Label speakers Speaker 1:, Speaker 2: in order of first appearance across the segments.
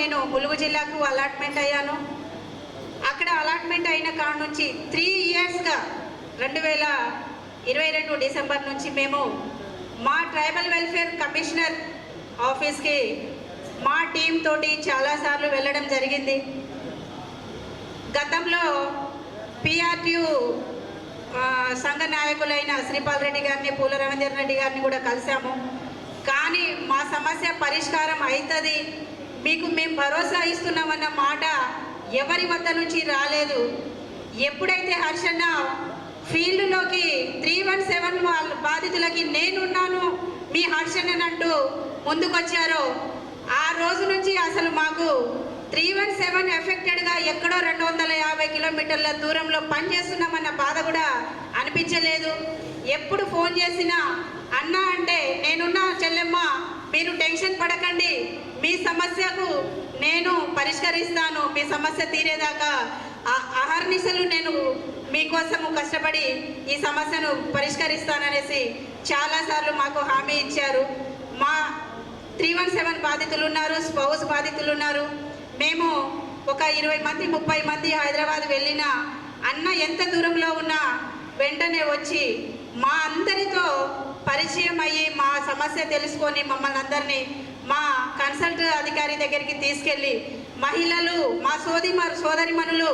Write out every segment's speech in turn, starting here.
Speaker 1: నేను ములుగు జిల్లాకు అలాట్మెంట్ అయ్యాను. అక్కడ అలాట్మెంట్ అయిన కాడ నుంచి త్రీ ఇయర్స్గా రెండు వేల ఇరవై రెండు డిసెంబర్ నుంచి మేము మా ట్రైబల్ వెల్ఫేర్ కమిషనర్ ఆఫీస్కి మా టీం తోటి చాలాసార్లు వెళ్ళడం జరిగింది. గతంలో పిఆర్టీయు సంఘ నాయకులైన శ్రీపాల్ రెడ్డి గారిని పూల రవీందర్ రెడ్డి గారిని కూడా కలిసాము. కానీ మా సమస్య పరిష్కారం అవుతుంది మీకు మేము భరోసా ఇస్తున్నామన్న మాట ఎవరి వద్ద నుంచి రాలేదు. ఎప్పుడైతే హర్షన్న ఫీల్డ్లోకి త్రీ వన్ సెవెన్ వాళ్ళ బాధితులకి నేనున్నాను మీ హర్షణనంటూ ముందుకొచ్చారో ఆ రోజు నుంచి అసలు మాకు త్రీ వన్ సెవెన్ ఎఫెక్టెడ్గా ఎక్కడో రెండు వందల యాభై కిలోమీటర్ల దూరంలో పనిచేస్తున్నామన్న బాధ కూడా అనిపించలేదు. ఎప్పుడు ఫోన్ చేసినా అన్న అంటే నేనున్నా చెల్లెమ్మ మీరు టెన్షన్ పడకండి. మీ సమస్యకు నేను పరిష్కరిస్తాను. మీ సమస్య తీరేదాకా అహర్నిశలు నేను మీకోసము కష్టపడి ఈ సమస్యను పరిష్కరిస్తాననేసి చాలాసార్లు మాకు హామీ ఇచ్చారు. మా త్రీ వన్ సెవెన్ బాధితులు ఉన్నారు స్పౌస్ బాధితులు ఉన్నారు. మేము ఒక ఇరవై మంది ముప్పై మంది హైదరాబాద్ వెళ్ళినా అన్న ఎంత దూరంలో ఉన్నా వెంటనే వచ్చి మా పరిచయం అయ్యి మా సమస్య తెలుసుకొని మమ్మల్ని అందరినీ మా కన్సల్ట్ అధికారి దగ్గరికి తీసుకెళ్ళి మహిళలు మా సోది సోదరిమణులు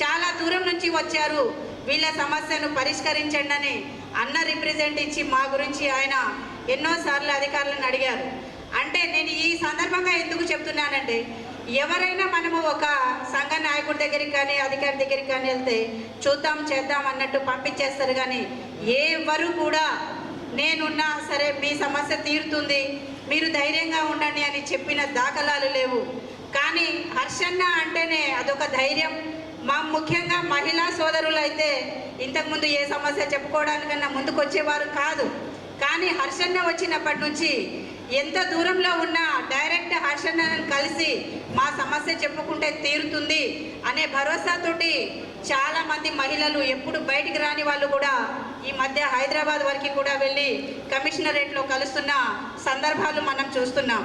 Speaker 1: చాలా దూరం నుంచి వచ్చారు. వీళ్ళ సమస్యను పరిష్కరించండి అని అన్న రిప్రజెంట్ ఇచ్చి మా గురించి ఆయన ఎన్నోసార్లు అధికారులను అడిగారు. అంటే నేను ఈ సందర్భంగా ఎందుకు చెప్తున్నానంటే ఎవరైనా మనము ఒక సంఘ నాయకుడి దగ్గరికి కానీ అధికారి దగ్గరికి కానీ వెళ్తే చూద్దాం చేద్దాం అన్నట్టు పంపించేస్తారు కానీ ఎవరు కూడా నేనున్నా సరే మీ సమస్య తీరుతుంది. మీరు ధైర్యంగా ఉండండి అని చెప్పిన దాఖలాలు లేవు. కానీ హర్షన్న అంటేనే అదొక ధైర్యం. మా ముఖ్యంగా మహిళా సోదరులు అయితే ఇంతకుముందు ఏ సమస్య చెప్పుకోవడానికన్నా ముందుకు వచ్చేవారు కాదు. కానీ హర్షన్న వచ్చినప్పటి నుంచి ఎంత దూరంలో ఉన్నా డైరెక్ట్ హర్షణ కలిసి మా సమస్య చెప్పుకుంటే తీరుతుంది అనే భరోసాతోటి చాలా మంది మహిళలు ఎప్పుడు బయటికి రాని వాళ్ళు కూడా ఈ మధ్య హైదరాబాద్ వరకు కూడా వెళ్ళి కమిషనరేట్లో కలుస్తున్న సందర్భాలు మనం చూస్తున్నాం.